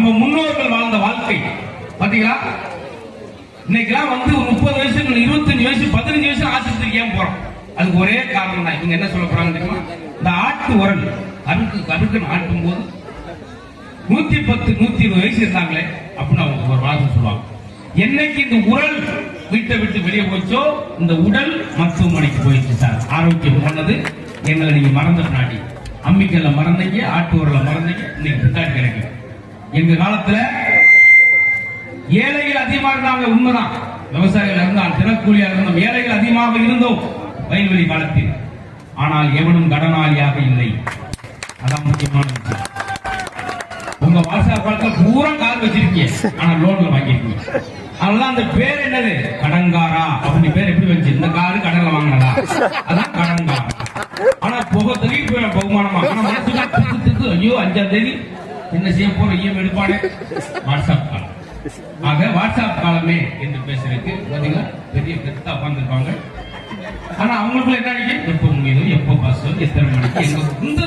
நம்ம முன்னோர்கள் வாழ்ந்த வாழ்க்கை. பாத்தீங்களா? இன்னைக்கெல்லாம் வந்து ஒரு முப்பது வயசு இருபத்தஞ்சு வயசு பதினஞ்சு வயசு ஆசிரியத்துக்கு ஏன் போறோம்? அதுக்கு ஒரே காரணம் தான். இவங்க என்ன சொல்ல போறாங்க தெரியுமா? இந்த ஆட்டு உரல் கருக்கு கருக்கு ஆட்டும் போது நூத்தி பத்து நூத்தி இருபது வயசு இருந்தாங்களே அப்படின்னு அவங்க ஒரு வாசம் சொல்லுவாங்க. என்னைக்கு இந்த உரல் வீட்டை விட்டு வெளியே போச்சோ இந்த உடல் மருத்துவமனைக்கு போயிடுச்சு சார். ஆரோக்கியம் போனது எங்களை நீங்க மறந்த பின்னாடி அம்மிக்கல்ல மறந்தீங்க ஆட்டு உரல மறந்தீங்க இன்னைக்கு பின்னாடி கிடைக்கும் எங்க காலத்துல ஏழைகள் அதிகமாக இருந்தாங்க உண்மைதான். விவசாயிகள் இருந்தால் தினக்கூலியா இருந்தோம் ஏழைகள் அதிகமாக இருந்தோம் வயல்வெளி காலத்தில். ஆனால் எவனும் கடனாளியாக இல்லை. அதான் முக்கியமான உங்க வாட்ஸ்அப் காலத்துல பூரா கார் வச்சிருக்கீங்க. ஆனா லோன்ல வாங்கிருக்கீங்க அதெல்லாம் அந்த பேர் என்னது? கடங்காரா அப்படின்னு பேர் எப்படி வந்துச்சு? இந்த காரு கடன்ல வாங்கினதா? அதான் கடங்காரா ஆனா புகை தள்ளி பகுமானமா. ஆனா மனசுல திக்கு திக்கு. ஐயோ அஞ்சாம் தேதி என்ன செய்ய போற ஐயம் எடுப்பானே? வாட்ஸ்அப் காலம் ஆக வாட்ஸ்அப் காலமே என்று பேசுறதுக்கு பாத்தீங்கன்னா பெரிய பெருத்தா உட்காந்துருப்பாங்க ஆனா அவங்களுக்குள்ள என்ன நினைக்கும் எப்ப முடியுது எப்ப பஸ் எத்தனை மணிக்கு எங்க